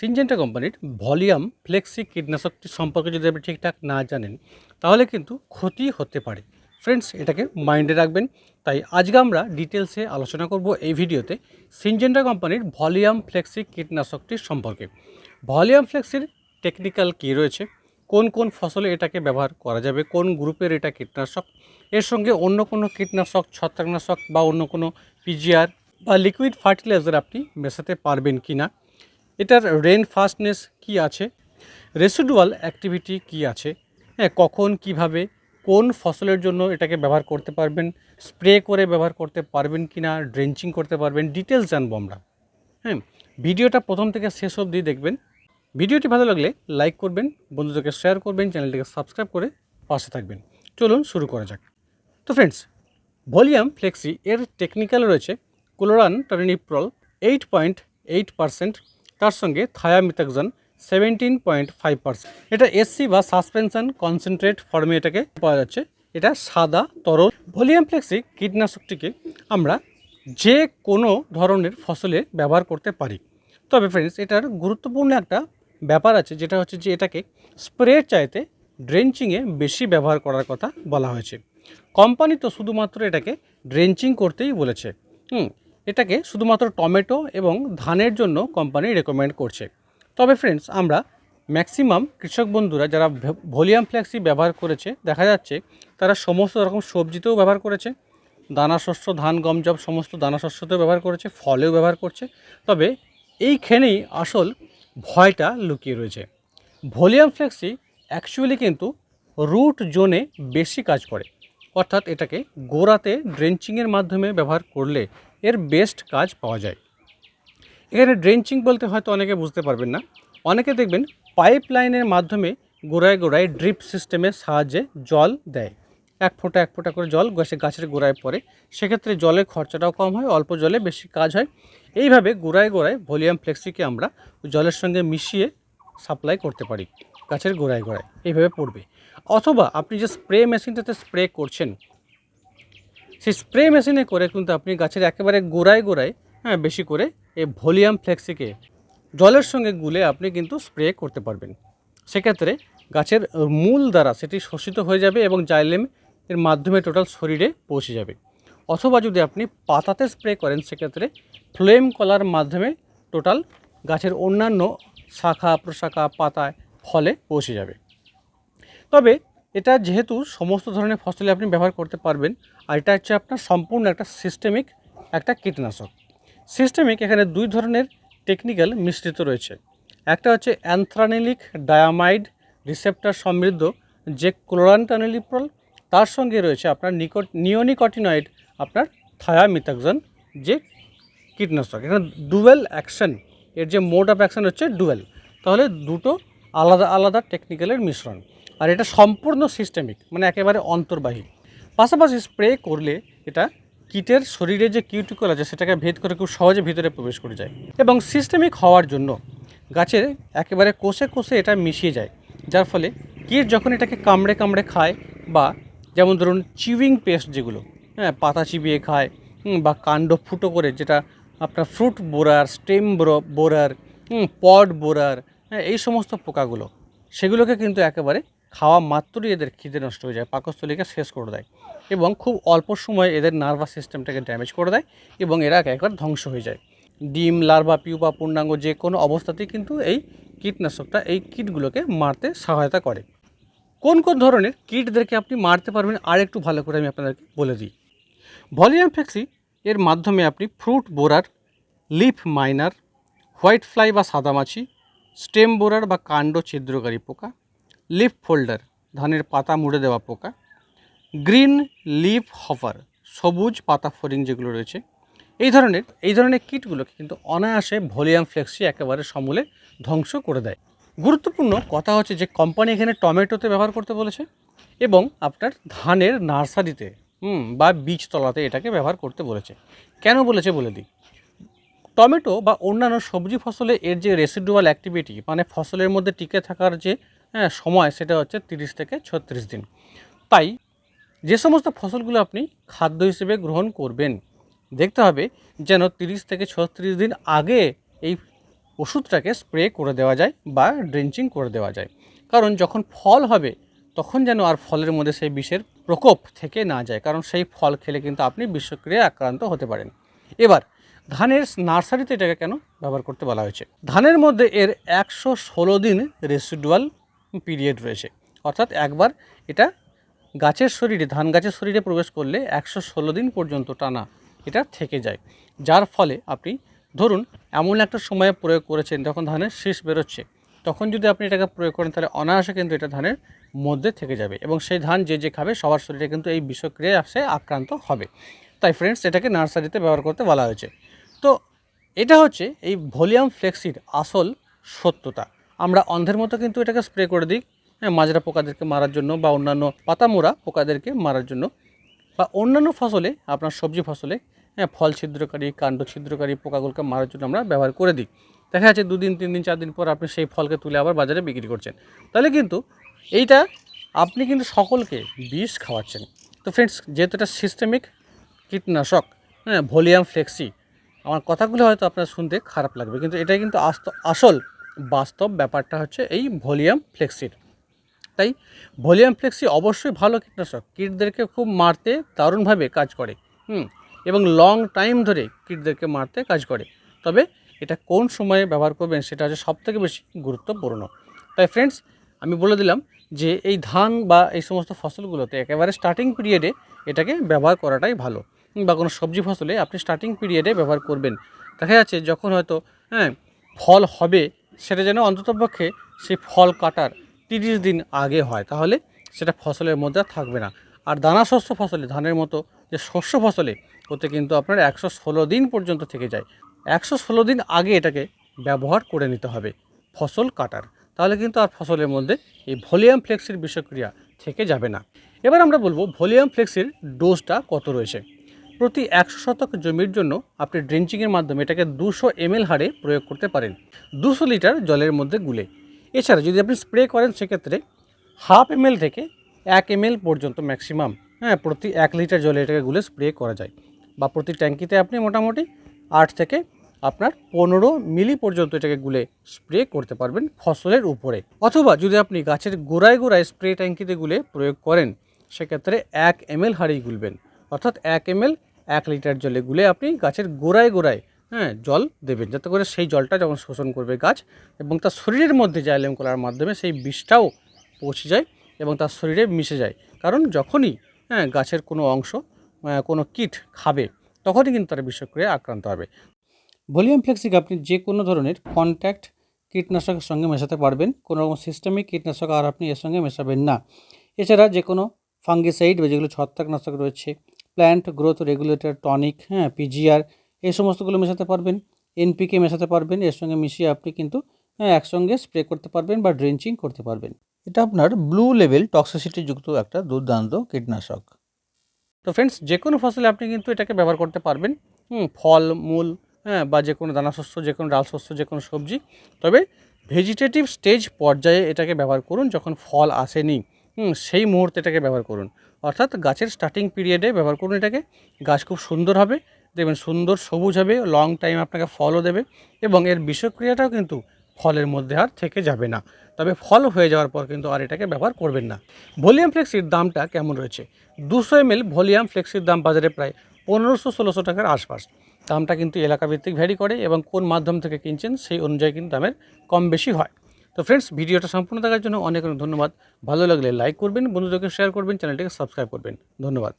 Syngenta কোম্পানির volume flexi কীটনাশকটি সম্পর্কে যদি আপনি ঠিকঠাক না জানেন, তাহলে কিন্তু ক্ষতি হতে পারে। ফ্রেন্ডস, এটাকে মাইন্ডে রাখবেন। তাই আজকে আমরা ডিটেলসে আলোচনা করব এই ভিডিওতে সিনজেন্টা কোম্পানির ভলিউম ফ্লেক্সি কীটনাশকটির সম্পর্কে। ভলিউম ফ্লেক্সির টেকনিক্যাল কী রয়েছে? কোন কোন ফসলে এটাকে ব্যবহার করা যাবে? কোন গ্রুপের এটা কীটনাশক? এর সঙ্গে অন্য কোনো কীটনাশক, ছত্রাকনাশক বা অন্য কোনো পিজিআর বা লিকুইড ফার্টিলাইজার আপনি মেশাতে পারবেন কি না এটার রেন ফাস্টনেস কি আছে? রেসিডুয়াল অ্যাক্টিভিটি কি আছে? হ্যাঁ কখন, কীভাবে, কোন ফসলের জন্য এটাকে ব্যবহার করতে পারবেন, স্প্রে করে ব্যবহার করতে পারবেন কি না ড্রেঞ্চিং করতে পারবেন ডিটেলস জানব আমরা। হ্যাঁ ভিডিওটা প্রথম থেকে শেষ অবধি দেখবেন। ভিডিওটি ভালো লাগলে লাইক করবেন, বন্ধুদেরকে শেয়ার করবেন, চ্যানেলটিকে সাবস্ক্রাইব করে পাশে থাকবেন। চলুন শুরু করা যাক। তো ফ্রেন্ডস, ভলিউম ফ্লেক্সি এর টেকনিক্যাল রয়েছে chlorantraniliprole eight point eight percent তার সঙ্গে thiamethoxam seventeen point five percent এটা এসসি বা সাসপেনশন কনসেন্ট্রেট ফর্মে এটাকে পাওয়া যাচ্ছে। এটা সাদা, তরল। ভলিউম ফ্লেক্সি কীটনাশকটিকে আমরা যে কোনো ধরনের ফসলে ব্যবহার করতে পারি। তবে ফ্রেন্ডস এটার গুরুত্বপূর্ণ একটা ব্যাপার আছে, যেটা হচ্ছে যে এটাকে স্প্রের চাইতে ড্রেঞ্চিংয়ে বেশি ব্যবহার করার কথা বলা হয়েছে। কোম্পানি তো শুধুমাত্র এটাকে ড্রেঞ্চিং করতেই বলেছে। হুম এটাকে শুধুমাত্র টমেটো এবং ধানের জন্য কোম্পানি রেকমেন্ড করছে। তবে ফ্রেন্ডস আমরা ম্যাক্সিমাম কৃষক বন্ধুরা যারা ভলিউম ফ্ল্যাক্সি ব্যবহার করেছে, দেখা যাচ্ছে তারা সমস্ত রকম সবজিতেও ব্যবহার করেছে। দানা শস্য, ধান, গম জব সমস্ত দানা শস্যতেও ব্যবহার করেছে, ফলেও ব্যবহার করছে। তবে এইখানেই আসল ভয়টা লুকিয়ে রয়েছে। ভলিউম ফ্লেক্সি অ্যাকচুয়ালি কিন্তু রুট জোনে বেশি কাজ করে। অর্থাৎ এটাকে গোড়াতে ড্রেঞ্চিংয়ের মাধ্যমে ব্যবহার করলে এর বেস্ট কাজ পাওয়া যায়। এখানে ড্রেঞ্চিং বলতে হয়তো অনেকে বুঝতে পারবেন না। অনেকে দেখবেন পাইপ লাইনের মাধ্যমে গোড়ায় গোড়ায় ড্রিপ সিস্টেমের সাহায্যে জল দেয়। এক ফোঁটা এক ফোঁটা করে জল গাছে গাছের গোড়ায় পড়ে। সেক্ষেত্রে জলের খরচাটাও কম হয়, অল্প জলে বেশি কাজ হয়। এইভাবে গোড়ায় গোড়ায় ভলিউম ফ্লেক্সিকে আমরা জলের সঙ্গে মিশিয়ে সাপ্লাই করতে পারি গাছের গোড়ায় গোড়ায়। এইভাবে পড়বে। অথবা আপনি যে স্প্রে মেশিনটাতে স্প্রে করছেন সেই স্প্রে মেশিনে করে কিন্তু আপনি গাছের একেবারে গোড়ায় গোড়ায় হ্যাঁ বেশি করে এই ভলিউম ফ্লেক্সিকে জলের সঙ্গে গুলে আপনি কিন্তু স্প্রে করতে পারবেন। সেক্ষেত্রে গাছের মূল দ্বারা সেটি শোষিত হয়ে যাবে এবং জাইলেম এর মাধ্যমে টোটাল শরীরে পৌঁছে যাবে। অথবা যদি আপনি পাতাতে স্প্রে করেন, সেক্ষেত্রে ফ্লেম কলার মাধ্যমে টোটাল গাছের অন্যান্য শাখা, প্রশাখা, পাতায় ফলে পৌঁছে যাবে। তবে এটা যেহেতু সমস্ত ধরনের ফসলে আপনি ব্যবহার করতে পারবেন, আর এটা হচ্ছে আপনার সম্পূর্ণ একটা সিস্টেমিক একটা কীটনাশক। সিস্টেমিক এখানে দুই ধরনের টেকনিক্যাল মিশ্রিত রয়েছে। একটা হচ্ছে অ্যান্থ্রানিলিক ডায়ামাইড রিসেপ্টার সমৃদ্ধ যে ক্লোরান্টানিলিপ্রল তার সঙ্গে রয়েছে আপনার নিকট নিওনিকটিনয়েড আপনার থায়ামিথাক্সান যে কীটনাশক। এখানে ডুয়েল অ্যাকশন এর যে মোড অফ অ্যাকশন হচ্ছে ডুয়েল তাহলে দুটো আলাদা আলাদা টেকনিক্যালের মিশ্রণ। আর এটা সম্পূর্ণ সিস্টেমিক মানে একেবারে অন্তর্বাহী। পাশাপাশি স্প্রে করলে এটা কীটের শরীরে যে কিউটিকল আছে, সেটাকে ভেদ করে খুব সহজে ভিতরে প্রবেশ করে যায়। এবং সিস্টেমিক হওয়ার জন্য গাছের একেবারে কোষে কোষে এটা মিশিয়ে যায়। যার ফলে কীট যখন এটাকে কামড়ে কামড়ে খায় বা যেমন ধরুন চিউইং পেস্ট যেগুলো হ্যাঁ পাতা চিবিয়ে খায় বা কাণ্ড ফুটো করে যেটা আপনার ফ্রুট বোরার স্টেম বোরার পড বোরার হ্যাঁ এই সমস্ত পোকাগুলো, সেগুলোকে কিন্তু একেবারে খাওয়া মাত্রই এদের খিদে নষ্ট হয়ে যায়, পাকস্থলীকে শেষ করে দেয় এবং খুব অল্প সময়ে এদের নার্ভাস সিস্টেমটাকে ড্যামেজ করে দেয় এবং এরা একবার ধ্বংস হয়ে যায়। ডিম, লার্ভা, পিউপা, পূর্ণাঙ্গ যে কোনো অবস্থাতেই কিন্তু এই কীটনাশকটা, এই কীটগুলোকে মারতে সহায়তা করে। কোন কোন ধরনের কীটদেরকে আপনি মারতে পারবেন আর একটু ভালো করে আমি আপনাদেরকে বলে দিই। ভলিউম ফ্লেক্সি এর মাধ্যমে আপনি fruit borer, leaf miner, white fly বা সাদামাছি, স্টেম বোরার বা কাণ্ড ছিদ্রকারী পোকা লিফ ফোল্ডার ধানের পাতা মুড়ে দেওয়া পোকা গ্রিন লিফ হফার সবুজ পাতা ফরিং যেগুলো রয়েছে। এই ধরনের এই ধরনের কীটগুলোকে কিন্তু অনায়াসে ভলিউম ফ্লেক্সি একেবারে সমূলে ধ্বংস করে দেয়। গুরুত্বপূর্ণ কথা হচ্ছে যে কোম্পানি এখানে টমেটোতে ব্যবহার করতে বলেছে এবং আপনার ধানের নার্সারিতে বা বীজতলাতে এটাকে ব্যবহার করতে বলেছে। কেন বলেছে বলে দিই? টমেটো বা অন্যান্য সবজি ফসলে এর যে রেসিডুয়াল অ্যাক্টিভিটি মানে ফসলের মধ্যে টিকে থাকার যে সময় সেটা হচ্ছে তিরিশ থেকে ছত্রিশ দিন। তাই যে সমস্ত ফসলগুলো আপনি খাদ্য হিসেবে গ্রহণ করবেন, দেখতে হবে যেন তিরিশ থেকে ছত্রিশ দিন আগে এই ওষুধটাকে স্প্রে করে দেওয়া যায় বা ড্রেঞ্চিং করে দেওয়া যায়। কারণ যখন ফল হবে, তখন যেন আর ফলের মধ্যে সেই বিষের প্রকোপ থেকে না যায়, কারণ সেই ফল খেলে কিন্তু আপনি বিষক্রিয়ায় আক্রান্ত হতে পারেন। এবার ধানের নার্সারিতে এটাকে কেন ব্যবহার করতে বলা হয়েছে? ধানের মধ্যে এর একশো ষোলো দিন রেসিডুয়াল পিরিয়ড রয়েছে। অর্থাৎ একবার এটা গাছের শরীরে, ধান গাছের শরীরে প্রবেশ করলে একশো ষোলো দিন পর্যন্ত টানা এটা থেকে যায়। যার ফলে আপনি ধরুন এমন একটা সময়ে প্রয়োগ করেছেন যখন ধানের শীষ বেরোচ্ছে, তখন যদি আপনি এটাকে প্রয়োগ করেন তাহলে অনায়াসে কিন্তু এটা ধানের মধ্যে থেকে যাবে এবং সেই ধান যে যে খাবে সবার শরীরে কিন্তু এই বিষক্রিয়ায় আসে, আক্রান্ত হবে। তাই ফ্রেন্ডস এটাকে নার্সারিতে ব্যবহার করতে বলা হয়েছে। তো এটা হচ্ছে এই ভলিউম ফ্লেক্সির আসল সত্যতা। আমরা অন্ধের মতো কিন্তু এটাকে স্প্রে করে দিই। হ্যাঁ মাজরা পোকাদেরকে মারার জন্য বা অন্যান্য পাতামোড়া পোকাদেরকে মারার জন্য বা অন্যান্য ফসলে, আপনার সবজি ফসলে হ্যাঁ ফল ছিদ্রকারী, কাণ্ড ছিদ্রকারী পোকাগুলোকে মারার জন্য আমরা ব্যবহার করে দিই। দেখা যাচ্ছে দুদিন, তিন দিন, চার দিন পর আপনি সেই ফলকে তুলে আবার বাজারে বিক্রি করছেন। তাহলে কিন্তু এইটা আপনি কিন্তু সকলকে বিষ খাওয়াচ্ছেন। তো ফ্রেন্ডস যেহেতু এটা সিস্টেমিক কীটনাশক হ্যাঁ ভলিউম ফ্লেক্সি, আমার কথাগুলো হয়তো আপনার শুনতে খারাপ লাগবে, কিন্তু এটাই কিন্তু আস্ত- আসল বাস্তব ব্যাপারটা হচ্ছে এই ভলিউম ফ্লেক্সির। তাই ভলিউম ফ্লেক্সি অবশ্যই ভালো কীটনাশক। কীটদেরকে খুব মারতে দারুণভাবে কাজ করে, হুম, এবং লং টাইম ধরে কীটদেরকে মারতে কাজ করে। তবে এটা কোন সময়ে ব্যবহার করবেন সেটা হচ্ছে সবথেকে বেশি গুরুত্বপূর্ণ। তাই ফ্রেন্ডস আমি বলে দিলাম যে এই ধান বা এই সমস্ত ফসলগুলোতে একেবারে স্টার্টিং পিরিয়ডে এটাকে ব্যবহার করাটাই ভালো বা কোনো সবজি ফসলে আপনি স্টার্টিং পিরিয়ডে ব্যবহার করবেন। দেখা যাচ্ছে যখন হয়তো হ্যাঁ ফল হবে সেটা যেন অন্ততপক্ষে সেই ফল কাটার তিরিশ দিন আগে হয়। তাহলে সেটা ফসলের মধ্যে থাকবে না। আর দানা শস্য ফসলে, ধানের মতো যে শস্য ফসলে, ওতে কিন্তু আপনার একশো ষোলো দিন পর্যন্ত থেকে যায়। একশো ষোলো দিন আগে এটাকে ব্যবহার করে নিতে হবে ফসল কাটার। তাহলে কিন্তু আর ফসলের মধ্যে এই ভলিউম ফ্লেক্সির বিষক্রিয়া থেকে যাবে না। এবার আমরা বলব ভলিউম ফ্লেক্সির ডোজটা কত রয়েছে। প্রতি একশো শতক জমির জন্য আপনি ড্রেঞ্চিংয়ের মাধ্যমে এটাকে দুশো এমএল হারে প্রয়োগ করতে পারেন। দুশো লিটার জলের মধ্যে গুলে। এছাড়া যদি আপনি স্প্রে করেন, সেক্ষেত্রে হাফ এমএল থেকে এক এমএল পর্যন্ত ম্যাক্সিমাম হ্যাঁ প্রতি এক লিটার জলে এটাকে গুলে স্প্রে করা যায়। বা প্রতি ট্যাঙ্কিতে আপনি মোটামুটি আট থেকে আপনার পনেরো মিলি পর্যন্ত এটাকে গুলে স্প্রে করতে পারবেন ফসলের উপরে। অথবা যদি আপনি গাছের গোড়ায় গোড়ায় স্প্রে ট্যাঙ্কিতে গুলে প্রয়োগ করেন, সেক্ষেত্রে এক এমএল হারেই গুলবেন। অর্থাৎ এক এমএল এক লিটার জলে গুলে আপনি গাছের গোড়ায় গোড়ায় হ্যাঁ জল দেবেন। যাতে করে সেই জলটা যখন শোষণ করবে গাছ এবং তার শরীরের মধ্যে জাইলেম কলার মাধ্যমে সেই বিষটাও পৌঁছে যায় এবং তার শরীরে মিশে যায়। কারণ যখনই হ্যাঁ গাছের কোনো অংশ কোনো কীট খাবে, তখনই কিন্তু তারা বিষক্রিয়ায় আক্রান্ত হবে। ভলিউম ফ্লেক্সিক আপনি যে কোনো ধরনের কন্ট্যাক্ট কীটনাশকের সঙ্গে মেশাতে পারবেন। কোনো রকম সিস্টেমিক কীটনাশক আর আপনি এর সঙ্গে মেশাবেন না। এছাড়া যে কোনো ফাঙ্গিসাইড বা যেগুলো ছত্রাকনাশক রয়েছে প্ল্যান্ট গ্রোথ রেগুলেটর টনিক হ্যাঁ পিজিআর এই সমস্তগুলো মেশাতে পারবেন এনপিকে মেশাতে পারবেন, এর সঙ্গে মিশিয়ে আপনি কিন্তু হ্যাঁ একসঙ্গে স্প্রে করতে পারবেন বা ড্রেঞ্চিং করতে পারবেন। এটা আপনার ব্লু লেভেল টক্সিসিটি যুক্ত একটা দুর্দান্ত কীটনাশক। তো ফ্রেন্ডস যে কোনো ফসলে আপনি কিন্তু এটাকে ব্যবহার করতে পারবেন ফল, মূল হ্যাঁ বা যে কোনো দানা শস্য, যে কোনো ডাল শস্য, যে কোনো সবজি। তবে ভেজিটেটিভ স্টেজ পর্যায়ে এটাকে ব্যবহার করুন যখন ফল আসেনি। হুম, সেই মুহূর্তে এটাকে ব্যবহার করুন। অর্থাৎ গাছের স্টার্টিং পিরিয়ডে ব্যবহার করুন এটাকে। গাছ খুব সুন্দর হবে দেখবেন সুন্দর সবুজ হবে লং টাইম আপনাকে ফলও দেবে এবং এর বিষক্রিয়াটাও কিন্তু ফলের মধ্যে আর থেকে যাবে না। তবে ফল হয়ে যাওয়ার পর কিন্তু আর এটাকে ব্যবহার করবেন না। ভলিউম ফ্লেক্সির দামটা কেমন রয়েছে? দুশো এমএল ভলিউম ফ্লেক্সির দাম বাজারে প্রায় পনেরোশো ষোলোশো টাকার আশপাশ। দামটা কিন্তু এলাকা ভিত্তিক ভ্যারি করে এবং কোন মাধ্যম থেকে কিনছেন সেই অনুযায়ী কিন্তু দামের কম বেশি হয়। তো ফ্রেন্ডস ভিডিওটা সম্পূর্ণ থাকার জন্য অনেক অনেক ধন্যবাদ। ভালো লাগলে লাইক করবেন, বন্ধুদেরকে শেয়ার করবেন চ্যানেলটিকে সাবস্ক্রাইব করবেন। ধন্যবাদ।